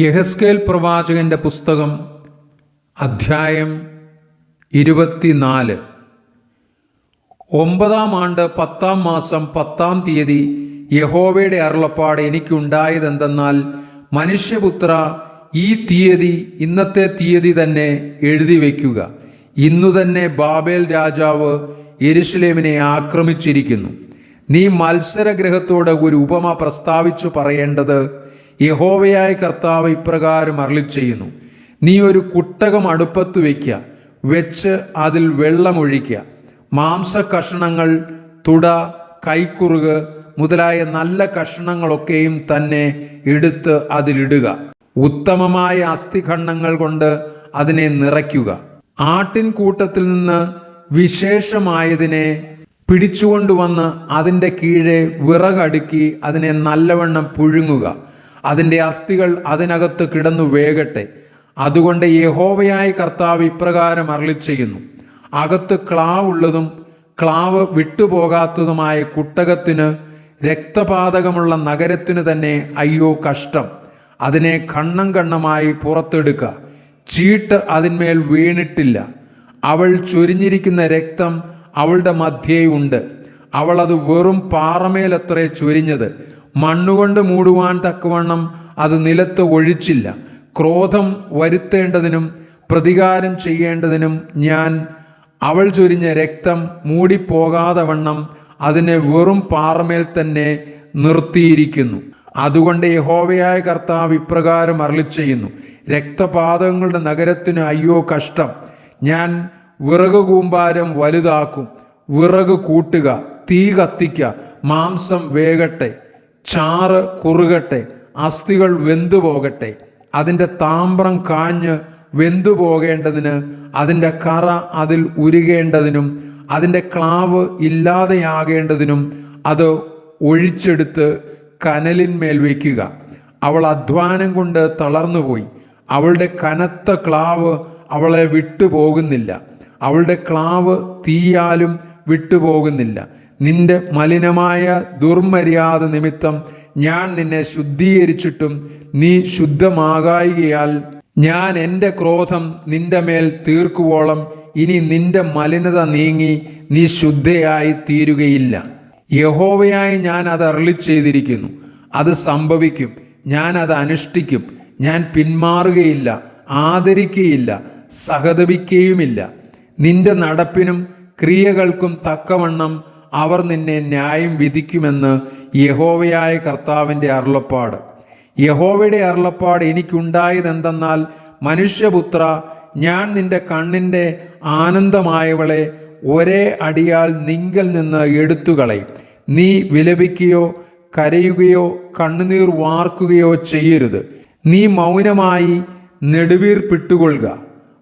യഹസ്കേൽ പ്രവാചകന്റെ പുസ്തകം അധ്യായം ഇരുപത്തിനാല്. ഒമ്പതാം ആണ്ട് പത്താം മാസം പത്താം തീയതി യഹോവയുടെ അരുളപ്പാട് എനിക്കുണ്ടായതെന്തെന്നാൽ മനുഷ്യപുത്ര ഈ തീയതി ഇന്നത്തെ തീയതി തന്നെ എഴുതി വയ്ക്കുക. ഇന്നു തന്നെ ബാബേൽ രാജാവ് എരുഷലേമിനെ ആക്രമിച്ചിരിക്കുന്നു. നീ മത്സരഗ്രഹത്തോട് ഒരു ഉപമ പ്രസ്താവിച്ചു പറയേണ്ടത് യഹോവയായ കർത്താവ് ഇപ്രകാരം അരളി ചെയ്യുന്നു നീ ഒരു കുട്ടകം അടുപ്പത്ത് വയ്ക്കുക വെച്ച് അതിൽ വെള്ളമൊഴിക്കുക മാംസ കഷണങ്ങൾ തുട കൈക്കുറുക് മുതലായ നല്ല കഷണങ്ങളൊക്കെയും തന്നെ എടുത്ത് അതിലിടുക. ഉത്തമമായ അസ്ഥിഖണ്ഡങ്ങൾ കൊണ്ട് അതിനെ നിറയ്ക്കുക. ആട്ടിൻ കൂട്ടത്തിൽ നിന്ന് വിശേഷമായതിനെ പിടിച്ചുകൊണ്ടുവന്ന് അതിന്റെ കീഴെ വിറകടുക്കി അതിനെ നല്ലവണ്ണം പുഴുങ്ങുക. അതിന്റെ അസ്ഥികൾ അതിനകത്ത് കിടന്നു വേകട്ടെ. അതുകൊണ്ട് യഹോവയായ കർത്താവ് ഇപ്രകാരം അരളി ചെയ്യുന്നു അകത്ത് ക്ലാവുള്ളതും ക്ലാവ് വിട്ടുപോകാത്തതുമായ കുട്ടകത്തിന് രക്തപാതകമുള്ള നഗരത്തിന് തന്നെ അയ്യോ കഷ്ടം. അതിനെ കണ്ണം കണ്ണമായി പുറത്തെടുക്കുക ചീട്ട് അതിന്മേൽ വീണിട്ടില്ല. അവൾ ചൊരിഞ്ഞിരിക്കുന്ന രക്തം അവളുടെ മധ്യേയുണ്ട് അവൾ അത് വെറും പാറമേലത്രേ ചൊരിഞ്ഞത്. മണ്ണുകൊണ്ട് മൂടുവാൻ തക്കവണ്ണം അത് നിലത്ത് ഒഴിച്ചില്ല. ക്രോധം വരുത്തേണ്ടതിനും പ്രതികാരം ചെയ്യേണ്ടതിനും ഞാൻ അവൾ ചൊരിഞ്ഞ രക്തം മൂടിപ്പോകാതെ വണ്ണം അതിനെ വെറും പാറമേൽ തന്നെ നിർത്തിയിരിക്കുന്നു. അതുകൊണ്ട് യഹോവയായ കർത്താവ് ഇപ്രകാരം അരളി ചെയ്യുന്നു രക്തപാതകങ്ങളുടെ നഗരത്തിന് അയ്യോ കഷ്ടം. ഞാൻ വിറക് കൂമ്പാരം വലുതാക്കും. വിറക് കൂട്ടുക. തീ കത്തിക്ക. മാംസം വേകട്ടെ. ചാറ് കുറുകട്ടെ അസ്ഥികൾ വെന്തു പോകട്ടെ അതിന്റെ താമ്രം കാഞ്ഞ് വെന്തു പോകേണ്ടതിന് അതിന്റെ കറ അതിൽ ഉരുകേണ്ടതിനും അതിന്റെ ക്ലാവ് ഇല്ലാതെയാകേണ്ടതിനും അത് ഒഴിച്ചെടുത്ത് കനലിന്മേൽ വയ്ക്കുക. അവൾ അധ്വാനം കൊണ്ട് തളർന്നുപോയി. അവളുടെ കനത്ത ക്ലാവ് അവളെ വിട്ടുപോകുന്നില്ല. അവളുടെ ക്ലാവ് തീയാലും വിട്ടുപോകുന്നില്ല. നിന്റെ മലിനമായ ദുർമര്യാദ നിമിത്തം ഞാൻ നിന്നെ ശുദ്ധീകരിച്ചിട്ടും നീ ശുദ്ധമാകായികയാൽ ഞാൻ എന്റെ ക്രോധം നിന്റെ മേൽ തീർക്കുവോളം ഇനി നിന്റെ മലിനത നീങ്ങി നീ ശുദ്ധയായി തീരുകയില്ല. യഹോവയായി ഞാൻ അത് അരളി ചെയ്തിരിക്കുന്നു അത് സംഭവിക്കും. ഞാൻ അത് അനുഷ്ഠിക്കും. ഞാൻ പിന്മാറുകയില്ല ആദരിക്കുകയില്ല സഹതപിക്കുകയുമില്ല നിന്റെ നടപ്പിനും ക്രിയകൾക്കും തക്കവണ്ണം അവർ നിന്നെ ന്യായം വിധിക്കുമെന്ന് യഹോവയായ കർത്താവിന്റെ അരുളപ്പാട്. യഹോവയുടെ അരുളപ്പാട് എനിക്കുണ്ടായതെന്തെന്നാൽ മനുഷ്യപുത്ര ഞാൻ നിന്റെ കണ്ണിന്റെ ആനന്ദമായവളെ ഒരേ അടിയാൽ നിങ്കൽ നിന്ന് എടുത്തുകളയും. നീ വിലപിക്കുകയോ കരയുകയോ കണ്ണുനീർ വാർക്കുകയോ ചെയ്യരുത്. നീ മൗനമായി നെടുവീർപ്പിട്ടുകൊള്ളുക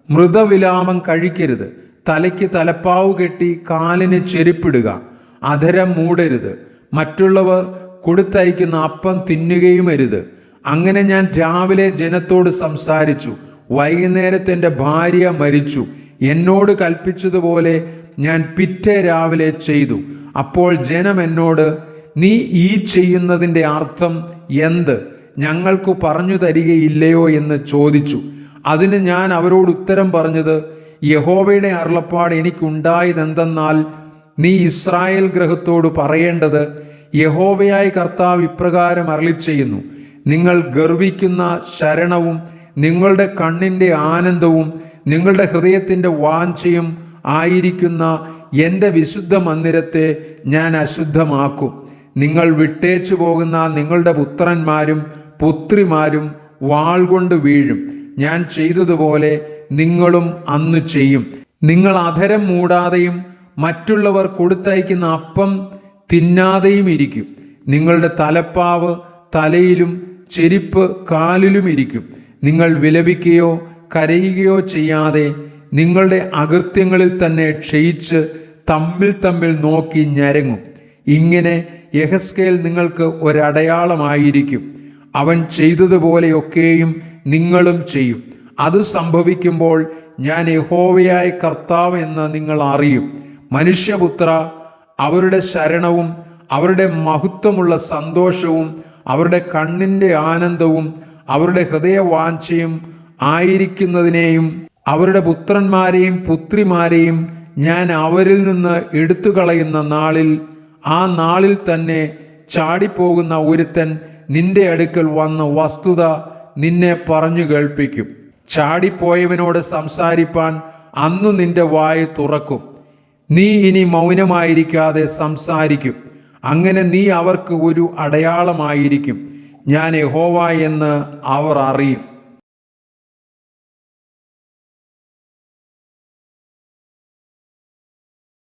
മൃതവിലാപം കഴിക്കരുത്. തലയ്ക്ക് തലപ്പാവ് കെട്ടി കാലിന് ചെരുപ്പിടുക. അധരം മൂടരുത്. മറ്റുള്ളവർ കൊടുത്തയക്കുന്ന അപ്പം തിന്നുകയും അരുത്. അങ്ങനെ ഞാൻ രാവിലെ ജനത്തോട് സംസാരിച്ചു. വൈകുന്നേരത്തെ എന്റെ ഭാര്യ മരിച്ചു. എന്നോട് കൽപ്പിച്ചതുപോലെ ഞാൻ പിറ്റേ രാവിലെ ചെയ്തു. അപ്പോൾ ജനം എന്നോട് നീ ഈ ചെയ്യുന്നതിന്റെ അർത്ഥം എന്ത്? ഞങ്ങൾക്ക് പറഞ്ഞു തരികയില്ലയോ? എന്ന് ചോദിച്ചു. അതിന് ഞാൻ അവരോട് ഉത്തരം പറഞ്ഞത് യഹോവയുടെ അരുളപ്പാട് എനിക്കുണ്ടായതെന്തെന്നാൽ നീ ഇസ്രായേൽ ഗ്രഹത്തോട് പറയേണ്ടത് യഹോവയായ കർത്താവ് ഇപ്രകാരം അരളി ചെയ്യുന്നു നിങ്ങൾ ഗർവിക്കുന്ന ശരണവും നിങ്ങളുടെ കണ്ണിന്റെ ആനന്ദവും നിങ്ങളുടെ ഹൃദയത്തിന്റെ വാഞ്ചയും ആയിരിക്കുന്ന എന്റെ വിശുദ്ധ മന്ദിരത്തെ ഞാൻ അശുദ്ധമാക്കും. നിങ്ങൾ വിട്ടേച്ചു പോകുന്ന നിങ്ങളുടെ പുത്രന്മാരും പുത്രിമാരും വാൾ കൊണ്ട് വീഴും. ഞാൻ ചെയ്തതുപോലെ നിങ്ങളും അന്ന് ചെയ്യും. നിങ്ങൾ അധരം മൂടാതെയും മറ്റുള്ളവർ കൊടുത്തയക്കുന്ന അപ്പം തിന്നാതെയും ഇരിക്കും. നിങ്ങളുടെ തലപ്പാവ് തലയിലും ചെരിപ്പ് കാലിലും ഇരിക്കും. നിങ്ങൾ വിലപിക്കുകയോ കരയുകയോ ചെയ്യാതെ നിങ്ങളുടെ അകൃത്യങ്ങളിൽ തന്നെ ക്ഷയിച്ച് തമ്മിൽ തമ്മിൽ നോക്കി ഞരങ്ങും. ഇങ്ങനെ യഹസ്കേൽ നിങ്ങൾക്ക് ഒരടയാളമായിരിക്കും. അവൻ ചെയ്തതുപോലെയൊക്കെയും നിങ്ങളും ചെയ്യും. അത് സംഭവിക്കുമ്പോൾ ഞാൻ യഹോവയായ കർത്താവ് എന്ന് നിങ്ങൾ അറിയും. മനുഷ്യപുത്ര അവരുടെ ശരണവും അവരുടെ മഹത്വമുള്ള സന്തോഷവും അവരുടെ കണ്ണിന്റെ ആനന്ദവും അവരുടെ ഹൃദയവാഞ്ചയും ആയിരിക്കുന്നതിനെയും അവരുടെ പുത്രന്മാരെയും പുത്രിമാരെയും ഞാൻ അവരിൽ നിന്ന് എടുത്തു കളയുന്ന നാളിൽ ആ നാളിൽ തന്നെ ചാടിപ്പോകുന്ന ഒരുത്തൻ നിന്റെ അടുക്കൽ വന്ന വസ്തുത നിന്നെ പറഞ്ഞു കേൾപ്പിക്കും. ചാടിപ്പോയവനോട് സംസാരിപ്പാൻ അന്നു നിന്റെ വായ തുറക്കും. നീ ഇനി മൗനമായിരിക്കാതെ സംസാരിക്കും. അങ്ങനെ നീ അവർക്ക് ഒരു അടയാളമായിരിക്കും. ഞാൻ യഹോവ എന്ന് അവർ അറിയും.